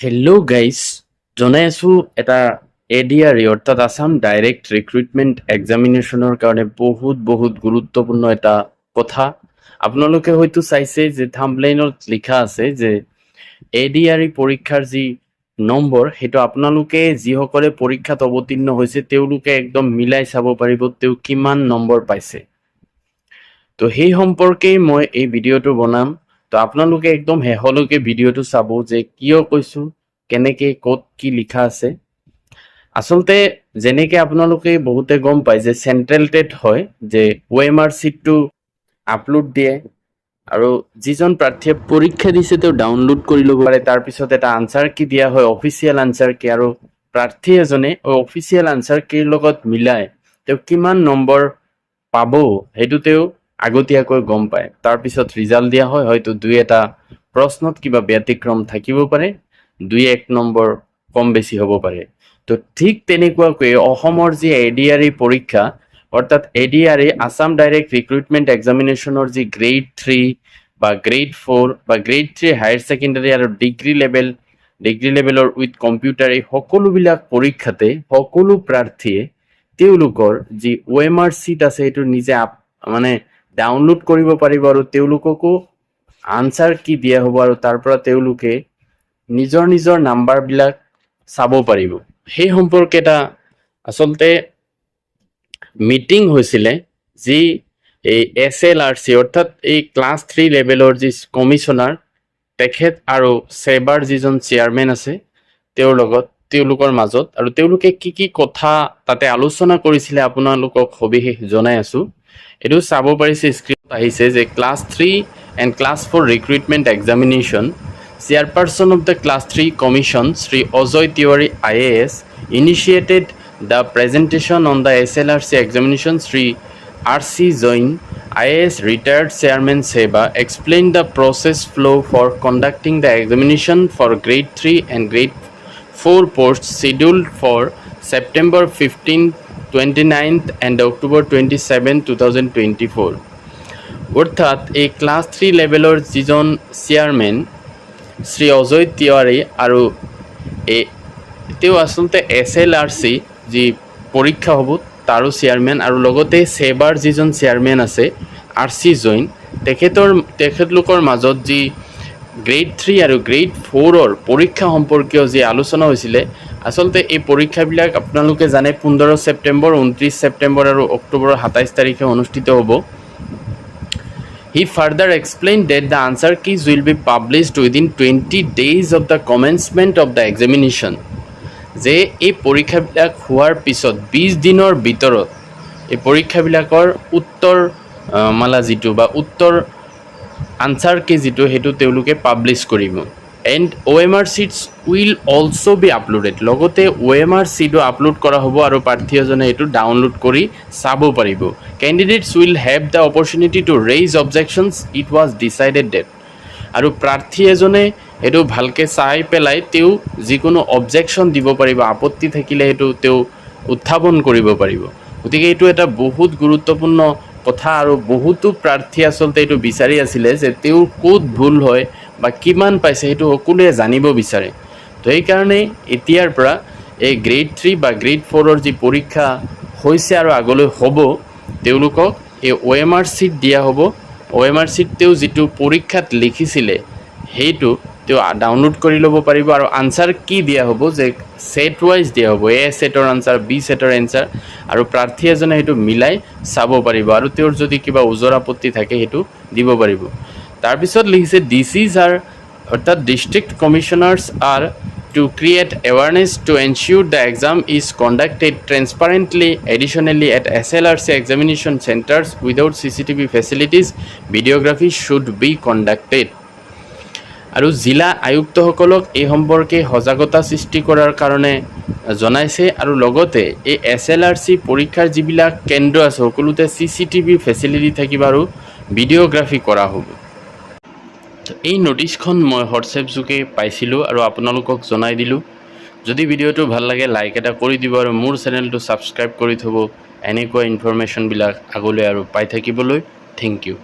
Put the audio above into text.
Hello' guys জনাই আছোঁ এটা এ ডি আৰ ই অৰ্থাৎ আছাম ডাইৰেক্ট ৰিক্ৰুইটমেণ্ট এক্সামিনেশ্যনৰ কাৰণে বহুত বহুত গুৰুত্বপূৰ্ণ এটা কথা। আপোনালোকে হয়তো চাইছে যে থাম্বলাইনত লিখা আছে যে এ ডি আৰ ই পৰীক্ষাৰ যি নম্বৰ, সেইটো আপোনালোকে যিসকলে পৰীক্ষাত অৱতীৰ্ণ হৈছে, তেওঁলোকে একদম মিলাই চাব পাৰিব তেওঁ কিমান নম্বৰ পাইছে। তো সেই সম্পৰ্কেই মই এই ভিডিঅ'টো বনাম। তো আপোনালোকে একদম শেষলৈকে ভিডিঅ'টো চাব যে কিয় কৈছোঁ, কেনেকে, ক'ত কি লিখা আছে। আচলতে যেনেকে আপোনালোকে বহুতে গম পায় যে চেণ্ট্ৰেল টেট হয়, যে আৰ চিটটো আপলোড দিয়ে আৰু যিজন প্ৰাৰ্থীয়ে পৰীক্ষা দিছে তেওঁ ডাউনলোড কৰি ল'ব পাৰে তাৰপিছত এটা আনচাৰ কি দিয়া হয় অফিচিয়েল আনচাৰ কি আৰু প্ৰাৰ্থী এজনে অফিচিয়েল আনচাৰ কিৰ লগত মিলাই তেওঁ কিমান নম্বৰ পাব, সেইটো তেওঁ আগতীয়াকৈ গম পায়। তাৰপিছত ৰিজাল্ট দিয়া হয়, হয়তো দুই এটা প্ৰশ্নত কিবা ব্যতিক্ৰম থাকিব পাৰে, দুই এক নম্বৰ কম বেছি হ'ব পাৰে। তো ঠিক তেনেকুৱাকৈ অসমৰ যি এ ডি আৰ ই পৰীক্ষা, অৰ্থাৎ A D R E Assam direct recruitment এক্সামিনেশ্যনৰ যি গ্ৰেড থ্ৰী বা গ্ৰেড ফ'ৰ বা গ্ৰেড থ্ৰী হায়াৰ ছেকেণ্ডাৰী আৰু ডিগ্ৰী লেভেল ডিগ্ৰী লেভেলৰ উইথ কম্পিউটাৰ এই সকলোবিলাক পৰীক্ষাতে সকলো প্ৰাৰ্থীয়ে তেওঁলোকৰ যি অ' এম আৰ চিট আছে, সেইটো নিজে মানে ডাউনলোড কৰিব পাৰিব আৰু তেওঁলোককো আনচাৰ কি দিয়া হ'ব আৰু তাৰ পৰা তেওঁলোকে নিজৰ নিজৰ নাম্বাৰবিলাক চাব পাৰিব। সেই সম্পৰ্কে এটা আচলতে মিটিং হৈছিলে যি এই এছ এল আৰ চি অৰ্থাৎ এই ক্লাছ থ্ৰী লেভেলৰ যি কমিশ্যনাৰ তেখেত আৰু ছেবাৰ যিজন চেয়াৰমেন আছে, তেওঁৰ লগত, তেওঁলোকৰ মাজত। আৰু তেওঁলোকে কি কি কথা তাতে আলোচনা কৰিছিলে আপোনালোকক সবিশেষ জনাই আছোঁ। এইটো চাব পাৰিছে স্ক্ৰীনত আহিছে যে class three and class four recruitment examination chairperson of the class three commission Shri Ajay Tiwari I A S initiated the presentation on the S L R C examination Shri R C Jain I A S retired chairman সেবা explain the process flow' for conducting the examination for grade three and grade four posts scheduled for September 15, 29th and October 27, 2024. অৰ্থাৎ এই class three লেভেলৰ যিজন chairman Shri Ajay Tiwari আৰু এই তেওঁ আচলতে এছ L R চি যি পৰীক্ষা হ'ব তাৰো চেয়াৰমেন আৰু লগতে ছেবাৰ যিজন চেয়াৰমেন আছে আৰ চি জৈন তেখেতৰ তেখেতলোকৰ মাজত যি গ্ৰেড থ্ৰী আৰু গ্ৰেড ফ'ৰৰ পৰীক্ষা সম্পৰ্কীয় যি আলোচনা হৈছিলে আচলতে এই পৰীক্ষাবিলাক আপোনালোকে জানে, পোন্ধৰ ছেপ্টেম্বৰ, ঊনত্ৰিছ ছেপ্টেম্বৰ আৰু অক্টোবৰৰ সাতাইছ তাৰিখে অনুষ্ঠিত হ'ব He further explained that the answer keys will be published within 20 days of the commencement of the examination. যে এই পৰীক্ষাবিলাক হোৱাৰ পিছত বিছ দিনৰ ভিতৰত এই পৰীক্ষাবিলাকৰ উত্তৰ মালা যিটো বা উত্তৰ আনচাৰ কি যিটো, সেইটো তেওঁলোকে পাব্লিছ কৰিব and O' M R sheets will also' be uploaded লগতে আৰ চিটো আপলোড কৰা হ'ব আৰু প্ৰাৰ্থী এজনে এইটো ডাউনলোড কৰি চাব পাৰিব। Candidates will have the opportunity to raise objections it was decided that আৰু প্ৰাৰ্থী এজনে সেইটো ভালকৈ চাই পেলাই তেওঁ যিকোনো অবজেকশ্যন দিব পাৰিব, আপত্তি থাকিলে সেইটো তেওঁ উত্থাপন কৰিব পাৰিব। গতিকে এইটো এটা বহুত গুৰুত্বপূৰ্ণ কথা আৰু বহুতো প্ৰাৰ্থী আচলতে এইটো বিচাৰি আছিলে যে তেওঁৰ ক'ত ভুল হয় বা কিমান পাইছে সেইটো সকলোৱে জানিব বিচাৰে। তো সেইকাৰণে এতিয়াৰ পৰা এই গ্ৰেড থ্ৰী বা গ্ৰেড ফ'ৰৰ যি পৰীক্ষা হৈছে আৰু আগলৈ হ'ব, তেওঁলোকক এই অ' এম আৰ চিট দিয়া হ'ব। অ' এম আৰ চিট তেওঁ যিটো পৰীক্ষাত লিখিছিলে, সেইটো তেওঁ ডাউনলোড কৰি ল'ব পাৰিব আৰু আনচাৰ কি দিয়া হ'ব, যে ছেট ৱাইজ দিয়া হ'ব এ ছেটৰ আনচাৰ বি ছেটৰ এনচাৰ আৰু প্ৰাৰ্থী এজনে সেইটো মিলাই চাব পাৰিব আৰু তেওঁৰ যদি কিবা ওজৰ আপত্তি থাকে, সেইটো দিব পাৰিব। তারপর লিখিছে ডিসি আর অর্থাৎ district commissioners are to create awareness to ensure the exam is conducted transparently all at SLRC examination centres without CCTV facilities videography should be conducted আর জেলা আয়ুক্তসলক এই সম্পর্কে সজাগতা সৃষ্টি করার কারণে জানাইছে আর লগতে এই এসএলআরসি পরীক্ষার যা কেন্দ্র আছে, সকলতে টিভি ফেসিলিটি থাকি আর ভিডিওগ্রাফি করা হবে। এই নটিচখন মই হোৱাটছএপ যোগে পাইছিলোঁ আৰু আপোনালোকক জনাই দিলোঁ। যদি ভিডিঅ'টো ভালো লাগে লাইক এটা কৰি দিব আৰু মোৰ চেনেলটো ছাবস্ক্ৰাইব কৰি থ'ব। এনেকুৱা ইনফৰমেশ্যনবিলাক আগলৈ আৰু পাই থাকিবলৈ। Thank you